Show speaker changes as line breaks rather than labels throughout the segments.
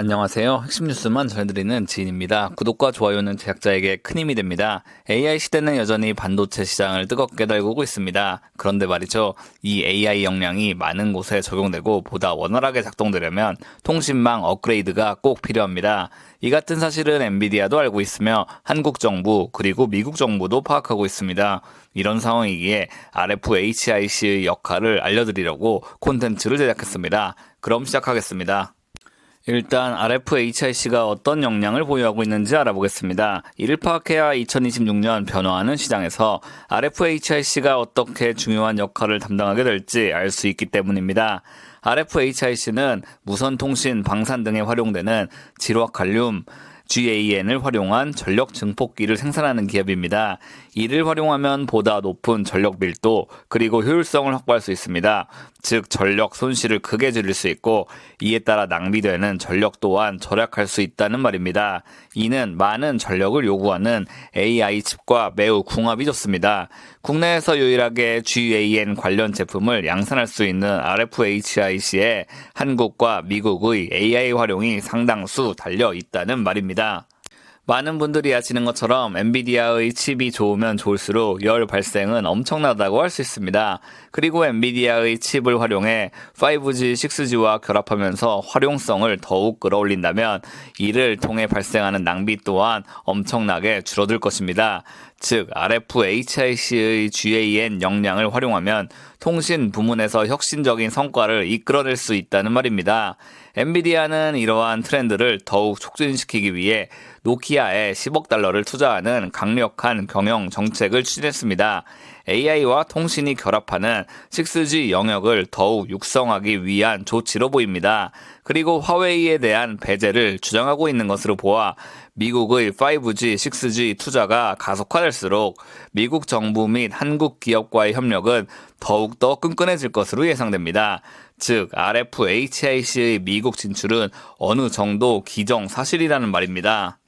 안녕하세요. 핵심 뉴스만 전해드리는 지인입니다. 구독과 좋아요는 제작자에게 큰 힘이 됩니다. AI 시대는 여전히 반도체 시장을 뜨겁게 달구고 있습니다. 그런데 말이죠. 이 AI 역량이 많은 곳에 적용되고 보다 원활하게 작동되려면 통신망 업그레이드가 꼭 필요합니다. 이 같은 사실은 엔비디아도 알고 있으며 한국 정부 그리고 미국 정부도 파악하고 있습니다. 이런 상황이기에 RFHIC의 역할을 알려드리려고 콘텐츠를 제작했습니다. 그럼 시작하겠습니다. 일단 RFHIC가 어떤 역량을 보유하고 있는지 알아보겠습니다. 이를 파악해야 2026년 변화하는 시장에서 RFHIC가 어떻게 중요한 역할을 담당하게 될지 알 수 있기 때문입니다. RFHIC는 무선 통신, 방산 등에 활용되는 지루화 칼륨, GAN을 활용한 전력 증폭기를 생산하는 기업입니다. 이를 활용하면 보다 높은 전력 밀도 그리고 효율성을 확보할 수 있습니다. 즉 전력 손실을 크게 줄일 수 있고 이에 따라 낭비되는 전력 또한 절약할 수 있다는 말입니다. 이는 많은 전력을 요구하는 AI 칩과 매우 궁합이 좋습니다. 국내에서 유일하게 GAN 관련 제품을 양산할 수 있는 RFHIC에 한국과 미국의 AI 활용이 상당수 달려 있다는 말입니다. 많은 분들이 아시는 것처럼 엔비디아의 칩이 좋으면 좋을수록 열 발생은 엄청나다고 할 수 있습니다. 그리고 엔비디아의 칩을 활용해 5G, 6G와 결합하면서 활용성을 더욱 끌어올린다면 이를 통해 발생하는 낭비 또한 엄청나게 줄어들 것입니다. 즉 RFHIC의 GAN 역량을 활용하면 통신 부문에서 혁신적인 성과를 이끌어낼 수 있다는 말입니다. 엔비디아는 이러한 트렌드를 더욱 촉진시키기 위해 노키아에 10억 달러를 투자하는 강력한 경영 정책을 추진했습니다. AI와 통신이 결합하는 6G 영역을 더욱 육성하기 위한 조치로 보입니다. 그리고 화웨이에 대한 배제를 주장하고 있는 것으로 보아 미국의 5G, 6G 투자가 가속화될수록 미국 정부 및 한국 기업과의 협력은 더욱더 끈끈해질 것으로 예상됩니다. 즉, RFHIC의 미국 진출은 어느 정도 기정사실이라는 말입니다.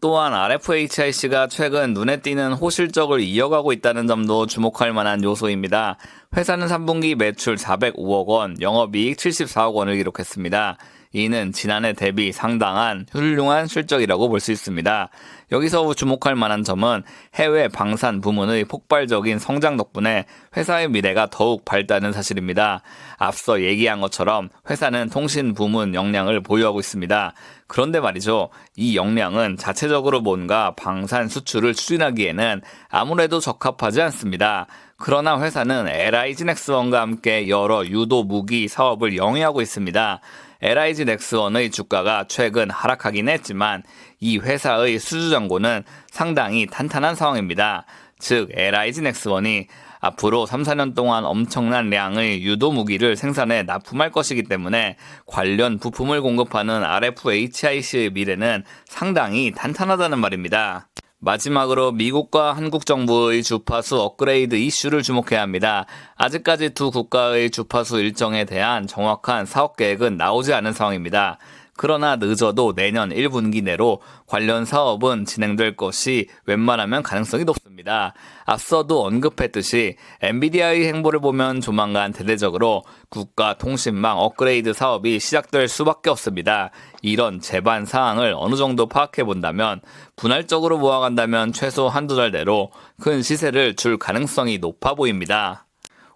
또한 RFHIC가 최근 눈에 띄는 호실적을 이어가고 있다는 점도 주목할 만한 요소입니다. 회사는 3분기 매출 405억 원, 영업이익 74억 원을 기록했습니다. 이는 지난해 대비 상당한 훌륭한 실적이라고 볼 수 있습니다. 여기서 주목할 만한 점은 해외 방산 부문의 폭발적인 성장 덕분에 회사의 미래가 더욱 밝다는 사실입니다. 앞서 얘기한 것처럼 회사는 통신 부문 역량을 보유하고 있습니다. 그런데 말이죠. 이 역량은 자체적으로 뭔가 방산 수출을 추진하기에는 아무래도 적합하지 않습니다. 그러나 회사는 LIG 넥스원과 함께 여러 유도 무기 사업을 영위하고 있습니다. LIG 넥스원의 주가가 최근 하락하긴 했지만 이 회사의 수주 정고는 상당히 탄탄한 상황입니다. 즉 LIG 넥스원이 앞으로 3, 4년 동안 엄청난 량의 유도 무기를 생산해 납품할 것이기 때문에 관련 부품을 공급하는 RFHIC의 미래는 상당히 탄탄하다는 말입니다. 마지막으로 미국과 한국 정부의 주파수 업그레이드 이슈를 주목해야 합니다. 아직까지 두 국가의 주파수 일정에 대한 정확한 사업 계획은 나오지 않은 상황입니다. 그러나 늦어도 내년 1분기 내로 관련 사업은 진행될 것이 웬만하면 가능성이 높습니다. 앞서도 언급했듯이 엔비디아의 행보를 보면 조만간 대대적으로 국가 통신망 업그레이드 사업이 시작될 수밖에 없습니다. 이런 제반 사항을 어느 정도 파악해 본다면 분할적으로 모아간다면 최소 한두 달 내로 큰 시세를 줄 가능성이 높아 보입니다.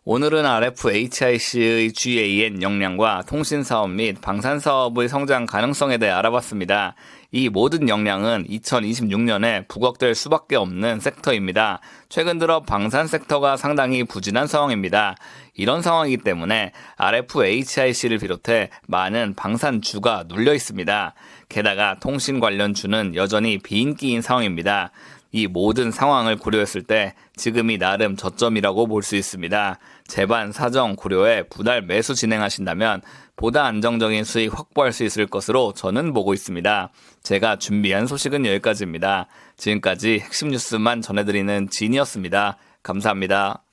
오늘은 RFHIC의 GAN 역량과 통신 사업 및 방산 사업의 성장 가능성에 대해 알아봤습니다. 이 모든 역량은 2026년에 부각될 수밖에 없는 섹터입니다. 최근 들어 방산 섹터가 상당히 부진한 상황입니다. 이런 상황이기 때문에 RFHIC를 비롯해 많은 방산주가 눌려 있습니다. 게다가 통신 관련 주는 여전히 비인기인 상황입니다. 이 모든 상황을 고려했을 때 지금이 나름 저점이라고 볼 수 있습니다. 재반 사정 고려에 분할 매수 진행하신다면 보다 안정적인 수익 확보할 수 있을 것으로 저는 보고 있습니다. 제가 준비한 소식은 여기까지입니다. 지금까지 핵심 뉴스만 전해드리는 진이었습니다. 감사합니다.